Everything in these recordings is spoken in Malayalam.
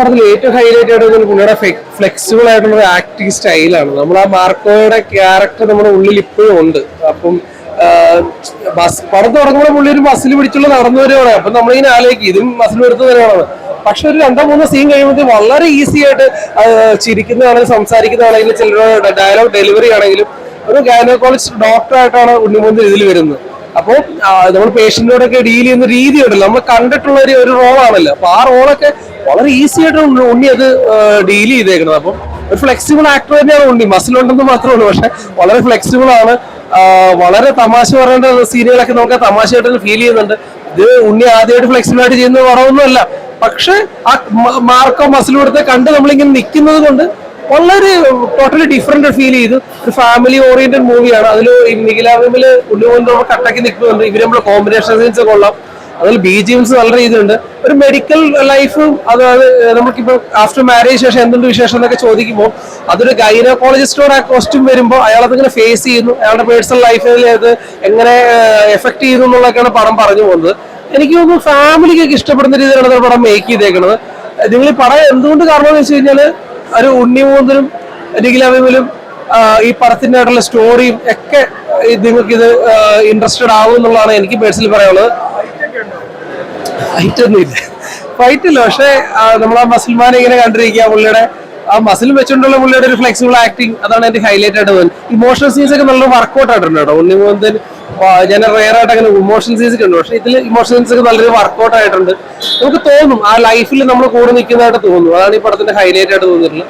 പടത്തിൽ ഏറ്റവും ഹൈലൈറ്റ് ആയിട്ട് പുള്ളിയുടെ ഫ്ലെക്സിബിൾ ആയിട്ടുള്ള ഒരു ആക്ടിങ് സ്റ്റൈലാണ് നമ്മൾ ആ മാർക്കോയുടെ ക്യാരക്ടർ നമ്മുടെ ഉള്ളിൽ ഇപ്പോഴും ഉണ്ട്. അപ്പം ബസ് പടം തുടങ്ങുമ്പോൾ പുള്ളി ഒരു ബസ്സിൽ പിടിച്ചുള്ള നടന്നു വരുവാണ്. അപ്പൊ നമ്മളിങ്ങനെ ആലോചിക്കും ഇതും ബസ്സിൽ എടുത്ത് പക്ഷെ ഒരു രണ്ടോ മൂന്നോ സീൻ കഴിയുമ്പോൾ വളരെ ഈസി ആയിട്ട് ചിരിക്കുന്നതാണെങ്കിലും സംസാരിക്കുന്നതാണെങ്കിലും ചിലരുടെ ഡയലോഗ് ഡെലിവറി ആണെങ്കിലും ഒരു ഗൈനക്കോളജിസ്റ്റ് ഡോക്ടറായിട്ടാണ് ഉണ്ണിമൂന്ന് ഇതിൽ വരുന്നത്. അപ്പോൾ നമ്മൾ പേഷ്യന്റിനോടൊക്കെ ഡീൽ ചെയ്യുന്ന രീതി ഉണ്ടല്ലോ നമ്മൾ കണ്ടിട്ടുള്ള ഒരു ഒരു റോളാണല്ലോ. അപ്പൊ ആ റോളൊക്കെ വളരെ ഈസി ആയിട്ട് ഉണ്ണി അത് ഡീൽ ചെയ്തേക്കുന്നത്. അപ്പം ഒരു ഫ്ലെക്സിബിൾ ആക്ടർ തന്നെയാണ് ഉണ്ണി. മസിലുണ്ടെന്ന് മാത്രമേ ഉള്ളൂ. പക്ഷെ വളരെ ഫ്ലെക്സിബിൾ ആണ്. വളരെ തമാശ പറയേണ്ട സീനുകളൊക്കെ നമുക്ക് തമാശയായിട്ട് ഫീൽ ചെയ്യുന്നുണ്ട്. ഇത് ഉണ്ണി ആദ്യമായിട്ട് ഫ്ലെക്സിബിൾ ആയിട്ട് ചെയ്യുന്ന കുറവൊന്നുമല്ല പക്ഷെ ആ മാർക്കോ മസിൽ കൊടുത്ത് കണ്ട് നമ്മളിങ്ങനെ നിൽക്കുന്നത് കൊണ്ട് വളരെ ടോട്ടലി ഡിഫറെന്റ് ഫീൽ ചെയ്തു. ഒരു ഫാമിലി ഓറിയന്റഡ് മൂവിയാണ് അതിൽ നിഖിലാമിൽ ഉണ്ണിമോന്റെ കട്ടക്കി നിൽക്കുന്നുണ്ട്. ഇവർ നമ്മുടെ കോമ്പിനേഷൻ സീൻസ് കൊള്ളാം. അതിൽ ബി ജി എംസ് നല്ല രീതിയിലുണ്ട്. ഒരു മെഡിക്കൽ ലൈഫും അതായത് നമുക്കിപ്പോ ആഫ്റ്റർ മാരേജ് ശേഷം എന്തുണ്ട് വിശേഷം എന്നൊക്കെ ചോദിക്കുമ്പോൾ അതൊരു ഗൈനക്കോളജിസ്റ്റോട് ആ ക്വസ്റ്റ്യൻ വരുമ്പോൾ അയാൾ അതിങ്ങനെ ഫേസ് ചെയ്യുന്നു. അയാളുടെ പേഴ്സണൽ ലൈഫിൽ അത് എങ്ങനെ എഫക്ട് ചെയ്യുന്നു എന്നുള്ളതൊക്കെയാണ് പടം പറഞ്ഞു പോകുന്നത്. എനിക്ക് തോന്നുന്നു ഫാമിലിക്കൊക്കെ ഇഷ്ടപ്പെടുന്ന രീതിയിലാണ് ഈ പടം മേക്ക് ചെയ്തേക്കുന്നത് നിങ്ങൾ ഈ പടം എന്തുകൊണ്ട് കാരണം എന്ന് വെച്ച് കഴിഞ്ഞാൽ ഒരു ഉണ്ണിമൂന്തനും നിഖിലവിമലും ഈ പടത്തിന്റെ ആയിട്ടുള്ള സ്റ്റോറിയും ഒക്കെ നിങ്ങൾക്ക് ഇത് ഇൻട്രസ്റ്റഡ് ആവും എന്നുള്ളതാണ് എനിക്ക് പേഴ്സണലി പറയാനുള്ളത്. ഫൈറ്റ് ഒന്നും ഇല്ല. ഫൈറ്റ് ഇല്ല. പക്ഷേ നമ്മൾ ആ മസിൽമാനെ ഇങ്ങനെ കണ്ടിരിക്കുക പുള്ളിയുടെ ആ മസിൽ വെച്ചുകൊണ്ടുള്ള പുള്ളിയുടെ ഒരു ഫ്ലെക്സിബിൾ ആക്ടിങ് അതാണ് എന്റെ ഹൈലൈറ്റ് ആയിട്ട് തോന്നുന്നത് ഇമോഷണൽ സീൻസ് ഒക്കെ നല്ല വർക്കൗട്ട് ആയിട്ടുണ്ട് കേട്ടോ. ഉണ്ണിമോന്തൻ ഞാൻ റെയർ ആയിട്ട് അങ്ങനെ ഇമോഷണൽ സീൻസ് ഉണ്ട്. പക്ഷെ ഇതിൽ ഇമോഷണൽ സീൻസ് ഒക്കെ നല്ലൊരു വർക്കൗട്ട് ആയിട്ടുണ്ട്. നമുക്ക് തോന്നും ആ ലൈഫിൽ നമ്മൾ കൂടെ നിൽക്കുന്നതായിട്ട് തോന്നും അതാണ് ഈ പടത്തിന്റെ ഹൈലൈറ്റ് ആയിട്ട് തോന്നിയിട്ടുള്ളത്.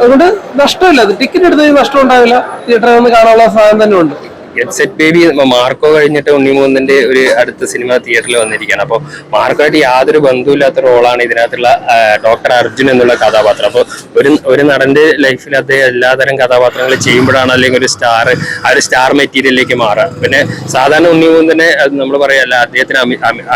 അതുകൊണ്ട് നഷ്ടമില്ല. ടിക്കറ്റ് എടുത്തതിന് നഷ്ടം ഉണ്ടാവില്ല. തിയേറ്ററിൽ നിന്ന് കാണാനുള്ള സാധനം തന്നെ ഉണ്ട്. ഗെറ്റ് സെറ്റ് ബേബി മാർക്കോ കഴിഞ്ഞിട്ട് ഉണ്ണിമൂന്നിന്റെ ഒരു അടുത്ത സിനിമ തിയേറ്ററിൽ വന്നിരിക്കുകയാണ്. അപ്പോൾ മാർക്കോയായിട്ട് യാതൊരു ബന്ധുവില്ലാത്ത റോളാണ് ഇതിനകത്തുള്ള ഡോക്ടർ അർജുൻ എന്നുള്ള കഥാപാത്രം. അപ്പോൾ ഒരു ഒരു നടന്റെ ലൈഫിൽ അദ്ദേഹം എല്ലാതരം കഥാപാത്രങ്ങൾ ചെയ്യുമ്പോഴാണ് അല്ലെങ്കിൽ ഒരു സ്റ്റാർ ആ ഒരു സ്റ്റാർ മെറ്റീരിയലിലേക്ക് മാറുക. പിന്നെ സാധാരണ ഉണ്ണിമൂന്നിനെ നമ്മൾ പറയല്ല അദ്ദേഹത്തിന്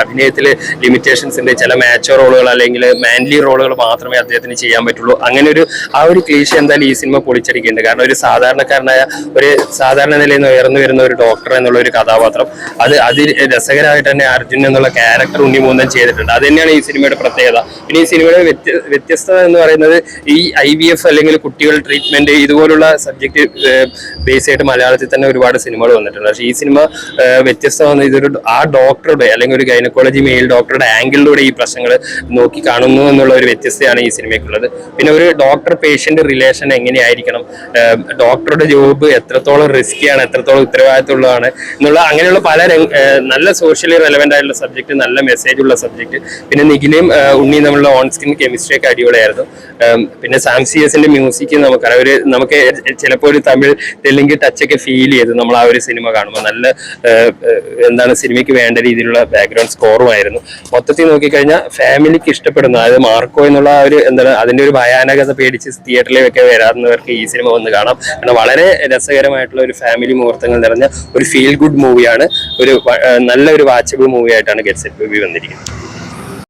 അഭിനയത്തിൽ ലിമിറ്റേഷൻസ് ഉണ്ട്. ചില മാച്ചോ റോളുകൾ അല്ലെങ്കിൽ മാൻലി റോളുകൾ മാത്രമേ അദ്ദേഹത്തിന് ചെയ്യാൻ പറ്റുള്ളൂ. അങ്ങനെ ഒരു ആ ഒരു ക്ലീശ എന്തായാലും ഈ സിനിമ പൊളിച്ചടിക്കുന്നുണ്ട്. കാരണം ഒരു സാധാരണക്കാരനായ ഒരു സാധാരണ നിലയിൽ നിന്ന് ഉയർന്നു വരുന്ന ഒരു ഡോക്ടർ എന്നുള്ള ഒരു കഥാപാത്രം. അത് അതിൽ രസകരമായിട്ട് തന്നെ അർജുൻ എന്നുള്ള ക്യാരക്ടർ ഉണ്ണിമൂന്നൻ ചെയ്തിട്ടുണ്ട്. അത് തന്നെയാണ് ഈ സിനിമയുടെ പ്രത്യേകത. പിന്നെ ഈ സിനിമയുടെ വ്യത്യസ്ത വ്യത്യസ്തത എന്ന് പറയുന്നത് ഈ ഐ വി എഫ് അല്ലെങ്കിൽ കുട്ടികളുടെ ട്രീറ്റ്മെന്റ് ഇതുപോലുള്ള സബ്ജക്ട് ബേസ് ആയിട്ട് മലയാളത്തിൽ തന്നെ ഒരുപാട് സിനിമകൾ വന്നിട്ടുണ്ട്. പക്ഷേ ഈ സിനിമ വ്യത്യസ്തമാണ് ഇതൊരു ആ ഡോക്ടറുടെ അല്ലെങ്കിൽ ഒരു ഗൈനക്കോളജി മെയിൽ ഡോക്ടറുടെ ആംഗിളിലൂടെ ഈ പ്രശ്നങ്ങൾ നോക്കി കാണുന്നു എന്നുള്ള ഒരു വ്യത്യസ്തയാണ് ഈ സിനിമയ്ക്കുള്ളത്. പിന്നെ ഒരു ഡോക്ടർ പേഷ്യന്റ് റിലേഷൻ എങ്ങനെയായിരിക്കണം ഡോക്ടറുടെ ജോബ് എത്രത്തോളം റിസ്ക്കിയാണ് എത്രത്തോളം ഉത്തരവാദിത്തമുള്ളതാണ് എന്നുള്ള അങ്ങനെയുള്ള പല നല്ല സോഷ്യലി റെലവെന്റ് ആയിട്ടുള്ള സബ്ജക്ട് നല്ല മെസ്സേജ് ഉള്ള സബ്ജക്ട് പിന്നെ നിഖിലും ഉണ്ണി തമ്മിലുള്ള ഓൺ സ്ക്രീൻ കെമിസ്ട്രി ഒക്കെ അടിപൊളിയായിരുന്നു. പിന്നെ സാം സി എസിന്റെ മ്യൂസിക് നമുക്കറിയാം ഒരു നമുക്ക് ചിലപ്പോൾ ഒരു തമിഴ് തെലുങ്ക് ടച്ച് ഒക്കെ ഫീൽ ചെയ്തു നമ്മൾ ആ ഒരു സിനിമ കാണുമ്പോൾ. നല്ല എന്താണ് സിനിമയ്ക്ക് വേണ്ട രീതിയിലുള്ള ബാക്ക്ഗ്രൗണ്ട് സ്കോറുമായിരുന്നു മൊത്തത്തിൽ നോക്കിക്കഴിഞ്ഞാൽ ഫാമിലിക്ക് ഇഷ്ടപ്പെടുന്ന അതായത് മാർക്കോ എന്നുള്ള ആ ഒരു എന്താണ് അതിന്റെ ഒരു ഭയാനകത പേടിച്ച് തിയേറ്ററിലേക്ക് വരാവുന്നവർക്ക് ഈ സിനിമ വന്ന് കാണാം. കാരണം വളരെ രസകരമായിട്ടുള്ള ഒരു ഫാമിലി മുഹൂർത്തങ്ങൾ നിറഞ്ഞ ഒരു ഫീൽ ഗുഡ് മൂവിയാണ് ഒരു നല്ലൊരു വാച്ചബിൾ മൂവിയായിട്ടാണ് ഗെറ്റ്സ് മൂവി വന്നിരിക്കുന്നത്.